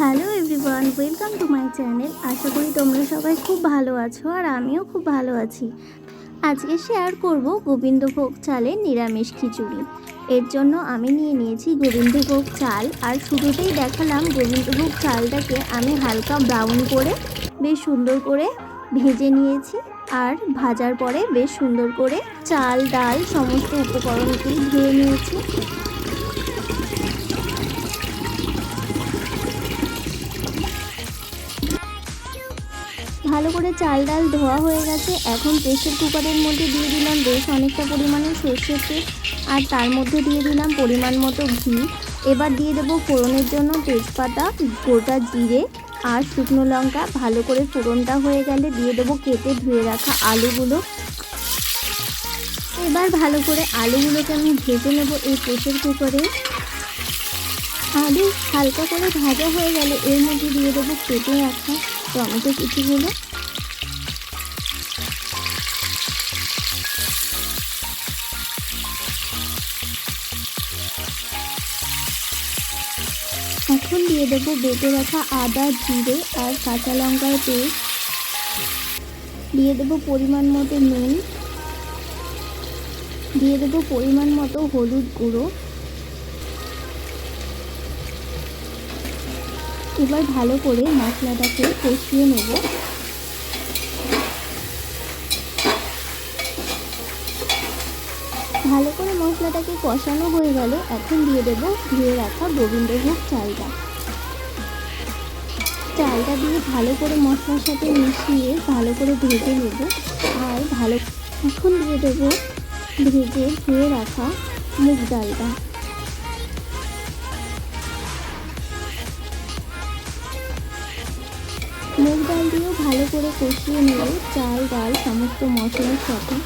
Hello everyone, welcome to my channel. আশা করি তোমরা সবাই খুব ভালো আছো আর আমিও খুব ভালো আছি। আজকে শেয়ার করব গোবিন্দভোগ চালের নিরামিষ খিচুড়ি। এর জন্য আমি নিয়ে নিয়েছি গোবিন্দভোগ চাল আর শুরুতেই দেখালাম গোবিন্দভোগ চালটাকে আমি হালকা ব্রাউন করে বেশ সুন্দর করে ভেজে নিয়েছি আর ভাজার পরে বেশ সুন্দর করে চাল, ডাল, সমস্ত উপকরণগুলি ধুয়ে নিয়েছি। ভালো করে চাল ডাল ধোয়া হয়ে গেছে। এখন প্রেসার কুকারের মধ্যে দিয়ে দিলাম বেশ অনেকটা পরিমাণে সর্ষের তেল। আর তার মধ্যে দিয়ে দিলাম পরিমাণ মতো ঘি। এবার দিয়ে দেবো ফোড়নের জন্য তেজপাতা, গোটা জিরে আর শুকনো লঙ্কা। ভালো করে ফোড়নটা হয়ে গেলে দিয়ে দেবো কেটে ধুয়ে রাখা আলুগুলো। এবার ভালো করে আলুগুলোকে আমি ভেজে নেব এই প্রেসার কুকারে আলু হালকা করে ভাজা হয়ে গেলে এর মধ্যে দিয়ে দেবো কেটে রাখা টমেটো কুচিগুলো এখন দিয়ে দেবো বেটে রাখা আদা, জিরে আর কাঁচা লঙ্কার পেস্ট। দিয়ে দেবো পরিমাণ মতো নুন। দিয়ে দেবো পরিমাণ মতো হলুদ গুঁড়ো। এবার ভালো করে মশলাটাকে কষিয়ে নেব। ভালো করে মশলাটাকে কষানো হয়ে গেল এখন দিয়ে দেব, ধুয়ে রাখা গোবিন্দভোগ চালটা। চালটা দিয়ে ভালো করে মশলার সাথে মিশিয়ে ভালো করে ভেজে নেব। আর ভালো এখন দিয়ে দেবো ভেজে ধুয়ে রাখা মুগ ডালটা। মুগ ডাল দিয়েও ভালো করে কষিয়ে নেব চাল, ডাল, সমস্ত মশলার সাথে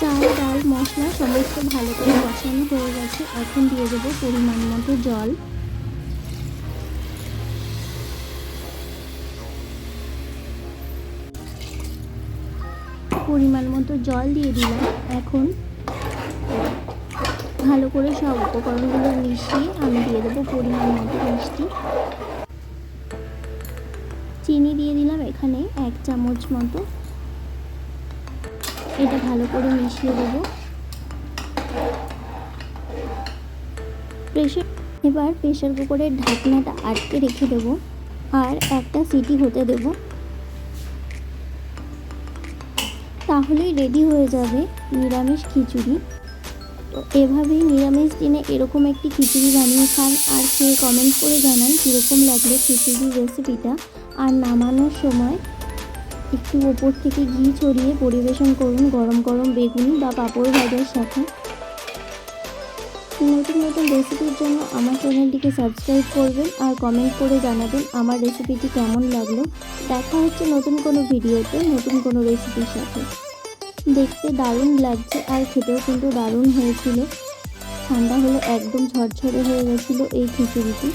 চাল ডাল, মশলা সমস্ত ভালো করে কষানো হয়ে গেছে। এখন দিয়ে দেবো পরিমাণ মতো জল। পরিমাণ মতো জল দিয়ে দিলাম। এখন ভালো করে সব উপকরণগুলো মিশিয়ে আমি দিয়ে দেবো পরিমাণ মতো মিষ্টি। চিনি দিয়ে দিলাম এখানে এক চামচ মতো। এটা ভালো করে মিশিয়ে দেবো। প্রেশার এবার প্রেশার কুকারের ঢাকনাটা আটকে রেখে দেবো আর একটা সিটি হতে দেবো। তাহলেই রেডি হয়ে যাবে নিরামিষ খিচুড়ি। তো এভাবেই নিরামিষ দিনে এরকম একটি খিচুড়ি বানিয়ে খান আর খেয়ে কমেন্ট করে জানান কীরকম লাগল খিচুড়ির রেসিপিটা আর নামানোর সময় একটু ওপর থেকে ঘি ছড়িয়ে পরিবেশন করুন গরম গরম বেগুনি বা পাঁপড় ভাজার সাথে। নতুন নতুন রেসিপির জন্য আমার চ্যানেলটিকে সাবস্ক্রাইব করবেন আর কমেন্ট করে জানাবেন আমার রেসিপিটি কেমন লাগল। দেখা হচ্ছে নতুন কোনো ভিডিওতে, নতুন কোনো রেসিপির সাথে। দেখতে দারুণ লাগছে আর খেতেও কিন্তু দারুণ হয়েছিল। ঠান্ডা হলে একদম ঝরঝরে হয়ে গেছিল এই খিচুড়িটি।